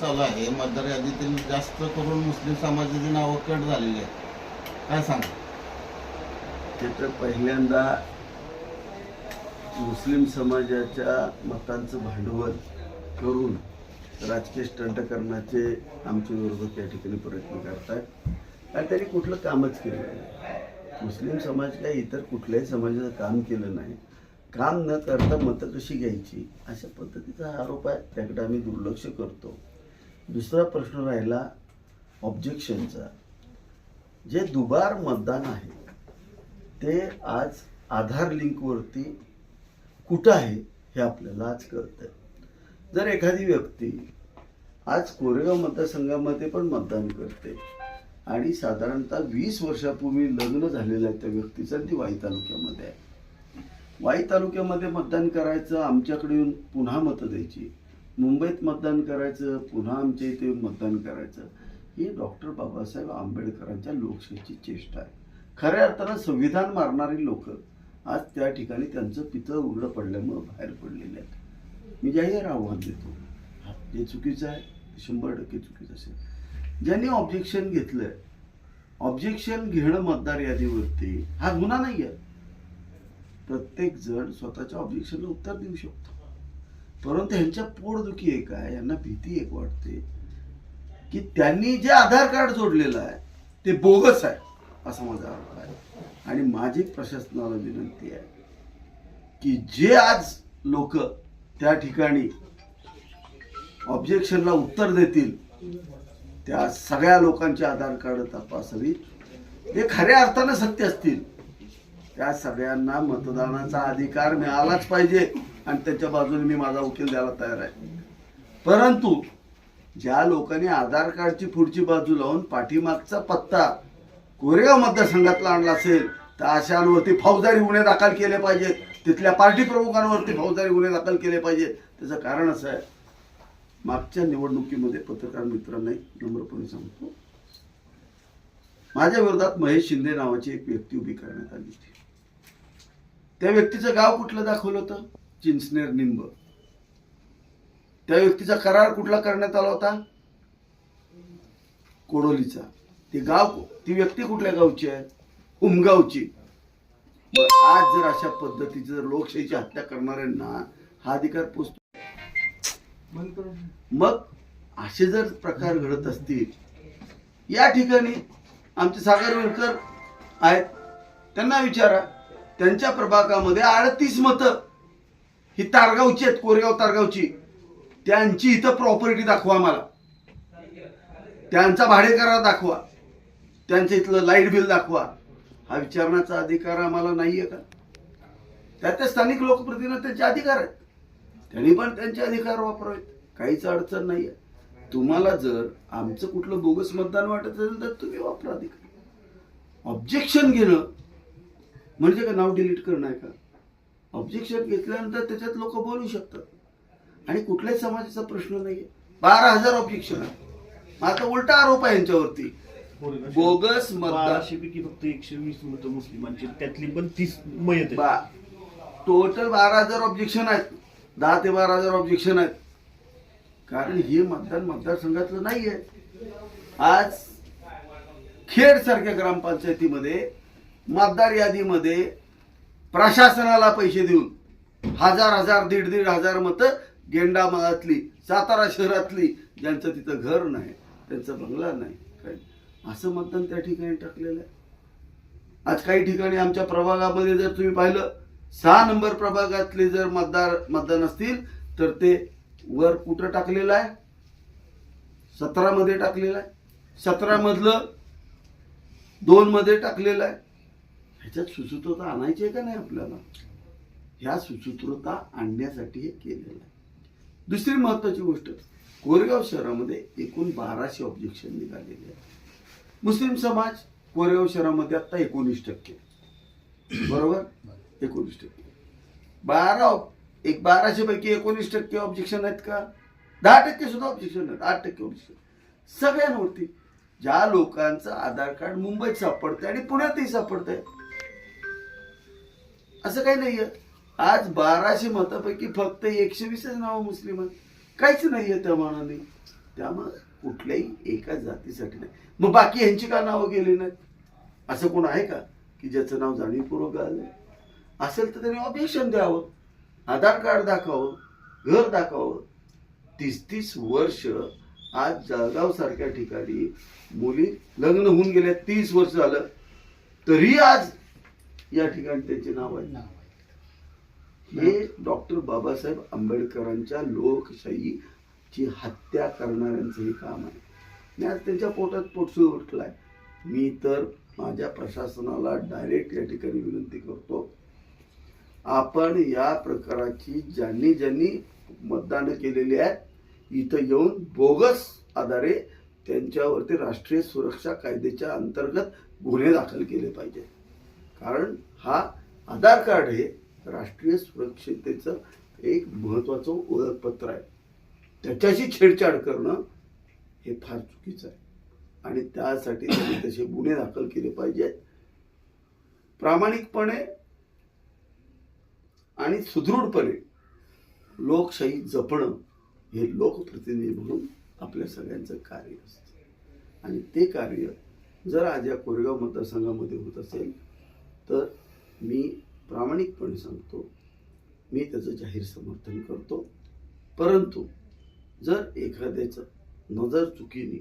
चालू आहे. मतदार यादीतील जास्त करून मुस्लिम समाजाची नावं कट झालेली आहेत. काय सांगा ते तर पहिल्यांदा मुस्लिम समाजाच्या मतांचं भांडवल करून राजकीय स्टंट करण्याचे आमचे विरोधक या ठिकाणी प्रयत्न करतात. आणि त्यांनी कुठलं कामच केलं नाही. मुस्लिम समाज काय इतर कुठल्याही समाजाचं काम केलं नाही. काम न करता मतं कशी घ्यायची? अशा पद्धतीचा आरोप आहे. त्याकडे आम्ही दुर्लक्ष करतो. दुसरा प्रश्न राहिला ऑब्जेक्शनचा जे दुबार मतदान आहे ते आज आधार लिंकवरती कुठं आहे हे आपल्याला आज कळतं जर एखादी व्यक्ती आज कोरेगाव मतदारसंघामध्ये पण मतदान करते आणि साधारणतः वीस वर्षापूर्वी लग्न झालेलं आहे त्या व्यक्तीचं आणि ती वाई तालुक्यामध्ये आहे. वाई तालुक्यामध्ये मतदान करायचं आमच्याकडे येऊन पुन्हा मतं द्यायची मुंबईत मतदान करायचं पुन्हा आमच्या इथे मतदान करायचं ही डॉक्टर बाबासाहेब आंबेडकरांच्या लोकशाहीची चेष्टा आहे. खऱ्या अर्थानं संविधान मारणारी लोक आज त्या ठिकाणी त्यांचं पितळ उघडं पडल्यामुळं बाहेर पडलेले आहेत. मी जाहीर आव्हान देतो हे जे चुकीचं आहे शंभर टक्के चुकीचं असेल. ज्यांनी ऑब्जेक्शन घेतलंय ऑब्जेक्शन घेणं मतदार यादीवरती हा गुन्हा नाही आहे प्रत्येक जण स्वतःच्या ऑब्जेक्शनला उत्तर देऊ शकतो. परंतु ह्यांच्या पोटदुखी एक आहे यांना भीती एक वाटते की त्यांनी जे आधार कार्ड जोडलेलं आहे ते बोगस आहे असा माझा अर्थ आहे. आणि माझी प्रशासनाला विनंती आहे की जे आज लोक त्या ठिकाणी ऑब्जेक्शनला उत्तर देतील त्या सगळ्या लोकांचे आधार कार्ड तपासावीत ते खऱ्या अर्थानं सत्य असतील त्या सगळ्यांना मतदानाचा अधिकार मिळालाच पाहिजे. आणि त्याच्या बाजूने मी माझा वकील द्यायला तयार आहे. परंतु ज्या लोकांनी आधार कार्डची पुढची बाजू लावून पाठीमागचा पत्ता कोरेगाव मतदारसंघातला आणला असेल तर अशांवरती फौजदारी गुन्हे दाखल केले पाहिजेत. तिथल्या पार्टी प्रमुखांवरती फौजदारी गुन्हे दाखल केले पाहिजेत. त्याचं कारण असं आहे मागच्या निवडणुकीमध्ये पत्रकार मित्रांनाही नम्रपणे सांगतो माझ्या विरोधात महेश शिंदे नावाची एक व्यक्ती उभी करण्यात आली होती. त्या व्यक्तीचं गाव कुठलं दाखवलं होतं? चिंचनेर निंब. त्या व्यक्तीचा करार कुठला करण्यात आला होता? कोडोलीचा. ते गाव ती व्यक्ती कुठल्या गावची आहे? उमगावची. आज जर अशा पद्धतीची जर लोकशाहीची हत्या करणाऱ्यांना हा अधिकार पोचतो. मग असे जर प्रकार घडत असतील या ठिकाणी आमचे सागर वेळकर आहेत. त्यांना विचारा. त्यांच्या प्रभागामध्ये अडतीस मतं ही तारगावची आहेत कोरेगाव तारगावची. त्यांची इथं प्रॉपर्टी दाखवा मला त्यांचा भाडेकरार दाखवा. त्यांचं इथलं लाइट बिल दाखवा. हा विचारण्याचा अधिकार आम्हाला नाही आहे का? त्यात स्थानिक स्थानिक त्यांचे अधिकार आहेत. त्यांनी पण त्यांचे अधिकार वापरावेत. काहीच अडचण नाही आहे तुम्हाला जर आमचं कुठलं बोगस मतदान वाटत असेल तर तुम्ही वापरा अधिकार. ऑब्जेक्शन घेणं म्हणजे का नाव डिलीट करणं आहे का? ऑब्जेक्शन घेतल्यानंतर त्याच्यात लोक बोलू शकतात. आणि कुठल्याही समाजाचा प्रश्न नाहीये. बारा हजार ऑब्जेक्शन आहे आता उलटा आरोप आहे यांच्यावरती. बोगस मतदान. बाराशे पैकी फक्त एकशे वीस मतं मुस्लिमांची त्यातली पण तीस मयत बा टोटल बारा हजार ऑब्जेक्शन आहेत. दहा ते बारा हजार ऑब्जेक्शन आहेत. कारण हे मतदान मतदारसंघातलं नाही आहे आज खेड सारख्या ग्रामपंचायतीमध्ये मतदार यादीमध्ये प्रशासनाला पैसे देऊन हजार हजार दीड दीड हजार मतं गेंडामाळातली सातारा शहरातली ज्यांचं तिथं घर नाही त्यांचा बंगला नाही काय असं मतदान त्या ठिकाणी टाकलेलं आहे. आज काही ठिकाणी आमच्या प्रभागामध्ये जर तुम्ही पाहिलं सहा नंबर प्रभागातले जर मतदार मतदान असतील तर ते वर कुठं टाकलेलं आहे? सतरामध्ये टाकलेलं आहे. सतरामधलं दोनमध्ये टाकलेलं आहे. ह्याच्यात सुसूत्रता आणायची आहे का नाही आपल्याला? ह्या सुसूत्रता आणण्यासाठी हे केलेलं आहे. दुसरी महत्वाची गोष्ट कोरेगाव शहरामध्ये एकूण बाराशे ऑब्जेक्शन निघालेले आहेत. मुस्लिम समाज कोरेगाव शहरामध्ये आत्ता एकोणीस टक्के. बरोबर? एकोणीस टक्के. बारा एक बाराशे पैकी एकोणीस टक्के ऑब्जेक्शन आहेत का? दहा टक्के सुद्धा ऑब्जेक्शन आहेत. आठ टक्के ऑब्जेक्शन सगळ्यांवरती ज्या लोकांचं आधार कार्ड मुंबईत सापडतंय आणि पुण्यातही सापडतंय असं काही नाहीये. आज बाराशे मतापैकी फक्त एकशे वीसच नावं मुस्लिम आहेत. काहीच नाहीये त्या मानाने. त्यामुळं कुठल्याही एका जातीसाठी नाही. मग बाकी ह्यांची का नावं गेली नाहीत? असं कोण आहे का? की ज्याचं नाव जाणीवपूर्वक आलं असेल तर त्यांनी ऑब्जेक्शन द्यावं. आधार कार्ड दाखवावं. घर दाखवावं. तीस तीस वर्ष आज जळगाव सारख्या ठिकाणी मुली लग्न होऊन गेल्या तीस वर्ष झालं. तरी आज या ठिकाणी त्यांचे नाव आहे. हे डॉक्टर बाबासाहेब आंबेडकरांच्या लोकशाहीची हत्या करणाऱ्यांचं हे काम आहे. आणि आज त्यांच्या पोटात पोटसूळ उठलाय. मी तर माझ्या प्रशासनाला डायरेक्ट या ठिकाणी विनंती करतो. आपण या प्रकाराची ज्यांनी ज्यांनी मतदान केलेली आहेत इथं येऊन बोगस आधारे त्यांच्यावरती राष्ट्रीय सुरक्षा कायद्याच्या अंतर्गत गुन्हे दाखल केले पाहिजे कारण हा आधार कार्ड हे राष्ट्रीय सुरक्षितेचं एक महत्त्वाचं ओळखपत्र आहे. त्याच्याशी छेडछाड करणं हे फार चुकीचं आहे. आणि त्यासाठी त्यांनी तसे गुन्हे दाखल केले पाहिजेत प्रामाणिकपणे आणि सुदृढपणे लोकशाही जपणं हे लोकप्रतिनिधी म्हणून आपल्या सगळ्यांचं कार्य असतं. आणि ते कार्य जर आज या कोरेगाव मतदारसंघामध्ये होत असेल तर मी प्रामाणिकपणे सांगतो मी त्याचं जाहीर समर्थन करतो. परंतु जर एखाद्याचं नजर चुकीने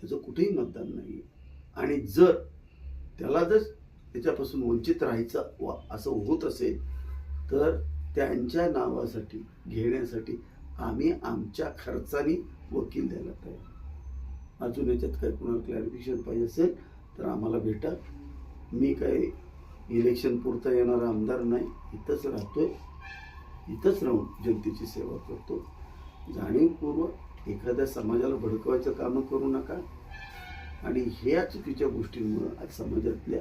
त्याचं कुठेही मतदान नाही आणि जर त्याला जर त्याच्यापासून वंचित राहायचं वा असं होत असेल तर त्यांच्या नावासाठी घेण्यासाठी आम्ही आमच्या खर्चाने वकील द्यायला तयार. अजून याच्यात काही कुणाला क्लॅरिफिकेशन पाहिजे असेल तर आम्हाला भेटा. मी काही इलेक्शन पुरता येणारा आमदार नाही इथंच राहतोय. इथंच राहून जनतेची सेवा करतो. जाणीवपूर्वक एखाद्या समाजाला भडकवायचं कामं करू नका. आणि ह्या चुकीच्या गोष्टींमुळं आज समाजातल्या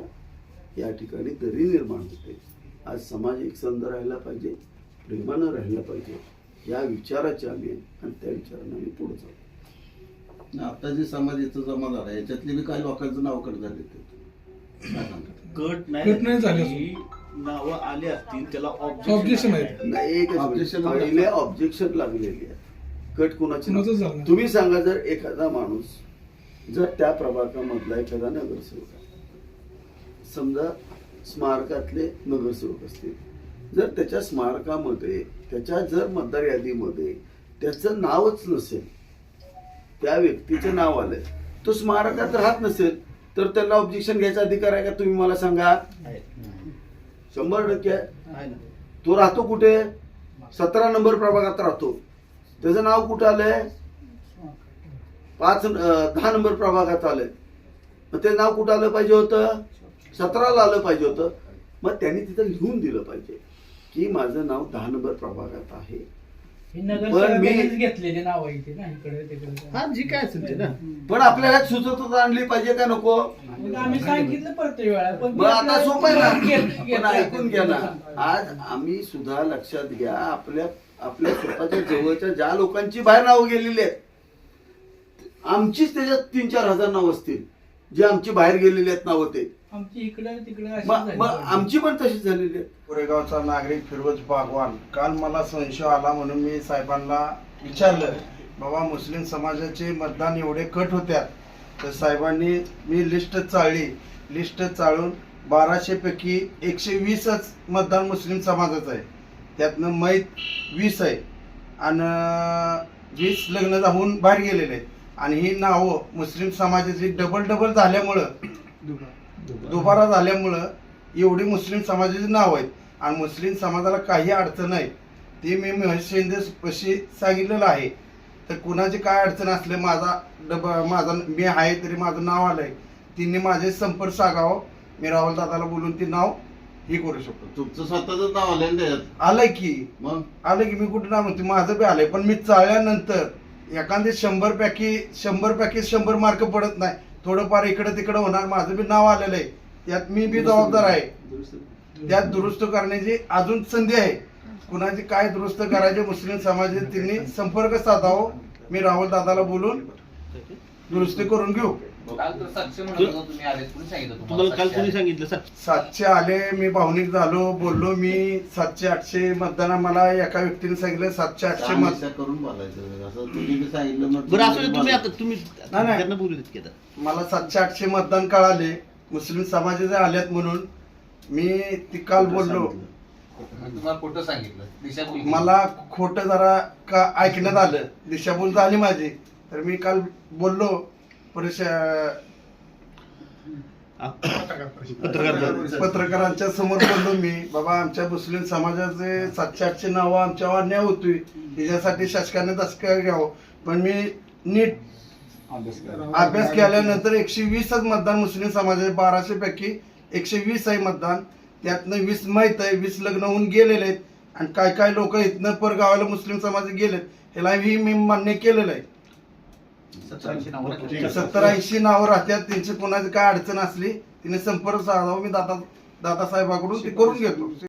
या ठिकाणी दरी निर्माण होते. आज समाज एकसंध राहायला पाहिजे प्रेमानं राहिला पाहिजे. या विचाराचे आम्ही आणि त्या विचारानं आम्ही पुढे जाऊ. आता जे समाज इथं जमा झाला याच्यातले बी काही लोकांचं नाव कट झाले गट नाही झाले अजून. ही नावं आली असतील त्याला Objection आहे. नाही एकच Objection मिनिट. पहिले ऑब्जेक्शन लागलेली आहे कट कुणाची कुणाचंच नाही. झालं नाही. तुम्ही सांगा जर एखादा माणूस जर त्या प्रभागामधला एखादा नगरसेवक आहे समजा स्मारकातले नगरसेवक असतील जर त्याच्या स्मारकामध्ये त्याच्या जर मतदार यादीमध्ये त्याचं नावच नसेल त्या व्यक्तीचं नाव आलंय तो स्मारकात राहत नसेल तर त्याला ऑब्जेक्शन घ्यायचा अधिकार आहे का? तुम्ही मला सांगा. शंभर टक्के आहे. तो राहतो कुठे? सतरा नंबर प्रभागात राहतो. त्याचं नाव कुठं आलंय? पाच दहा नंबर प्रभागात आलंय. मग ते नाव कुठं आलं पाहिजे होतं? सतराला आलं पाहिजे होतं. मग त्यांनी तिथं लिहून दिलं पाहिजे की माझं नाव दहा नंबर प्रभागात आहे. पण मी- नगरसेवकांनीच घेतलेली नाव आहे ती ना इकडे तिकडे. हा जी काय असेल ते ना. पण आपल्याला सुचवता आणली पाहिजे का नको? मग आम्ही सांगितलं प्रत्येक वेळा पण मग आता सोपं आहे घेत- ना घेत- पण ऐकून घ्या ना. आज आम्ही सुद्धा लक्षात घ्या आपल्या आपल्या स्वतःच्या जवळच्या ज्या लोकांची बाहेर नावं गेलेली आहेत आमचीच त्याच्यात तीन चार हजार नाव असतील. जे आमची बाहेर गेलेली आहेत नावं ते. आमची इकडे तिकडे अशी मग झाली. मग आमची पण तशीच झालेली आहेत. कोरेगावचा नागरिक फिरोज बागवान. काल मला संशय आला म्हणून मी साहेबांना विचारलं बाबा मुस्लिम समाजाचे मतदान एवढे कट होत्यात तर साहेबांनी मी लिस्ट चाळली. लिस्ट चाळून बाराशे पैकी एकशे वीसच मतदान मुस्लिम समाजाचं आहे. त्यातनं मैत वीस आहे. आणि वीस लग्न होऊन बाहेर गेलेले आहेत. आणि ही नावं मुस्लिम समाजाची डबल डबल झाल्यामुळं दुबारा झाल्यामुळं एवढी मुस्लिम समाजाची नाव आहेत. आणि मुस्लिम समाजाला काही अडचण आहे ते मी महेश शिंदे पशी सांगितलेलं आहे. तर कुणाची काय अडचण असले माझा डबा माझा मी आहे तरी माझं नाव आलंय. तिने माझे संपर्क सागावं. मी राहुल दादाला बोलून ते नाव हे करू शकतो. तुमचं स्वतःच नाव आलंय आलंय की. मग? आलं की मी कुठं नाव नव्हती माझं बी आलंय. पण मी चाळल्यानंतर एखादे शंभर पैकी शंभर पैकी शंभर मार्क पडत नाही. थोडंफार इकडं तिकडं होणार. माझं बी नाव आलेलं आहे. त्यात मी बी जबाबदार आहे. त्यात दुरुस्त करण्याची अजून संधी आहे. कुणाची काय दुरुस्त करायचे मुस्लिम समाजाचे त्यांनी संपर्क साधावं. मी राहुल दादाला बोलून दुरुस्ती करून घेऊ. काल तर सातशे म्हणत होता तुम्ही आलेत कोणी सांगितलं तुम्हाला काल सातशे कोणी आले? सांगितलं सर सातशे आले मी भावनिक झालो बोललो मी सातशे आठशे मतदान मला एका व्यक्तीने सांगितलं सातशे आठशे मत करून बोलायचं असं तुम्ही बी सांगितलं मग बरं असं तुम्ही तुम्ही बोला. आता तुम्ही नाही, नाही. त्यांना बोलू देत की आता मला सातशे आठशे मतदान कळाले मुस्लिम समाजाचे आल्यात म्हणून मी ती काल बोललो मग तुम्हाला खोटं सांगितलं दिशाभूल केली. मला खोट जरा का ऐकण्यात आलं दिशाभूल झाली माझी तर मी काल बोललो परिष आ- पत्रकार पत्रकारांच्या समोर बोललो मी. बाबा आमच्या मुस्लिम समाजाचे सातशे आठशे नावं आमच्यावर अन्याय होतोय त्याच्यासाठी शासकाने दसका घ्यावं. पण मी नीट अभ्यास केल्यानंतर एकशे वीसच मतदान मुस्लिम समाजाचे बाराशे पैकी एकशे वीस आहे मतदान. त्यातनं वीस माहीत आहे वीस लग्न होऊन गेलेले आहेत. आणि काय काय लोक इथनं परगावाला मुस्लिम समाज गेलेत ह्यालाही मी मान्य केलेलं आहे. सत्तर ऐंशी नावं राहतील. सत्तर ऐंशी नावं राहतात त्यांची कोणाची काय अडचण असली तिने संपर्क साधावा मी दादा दादासाहेबाकडून ते करून घेतो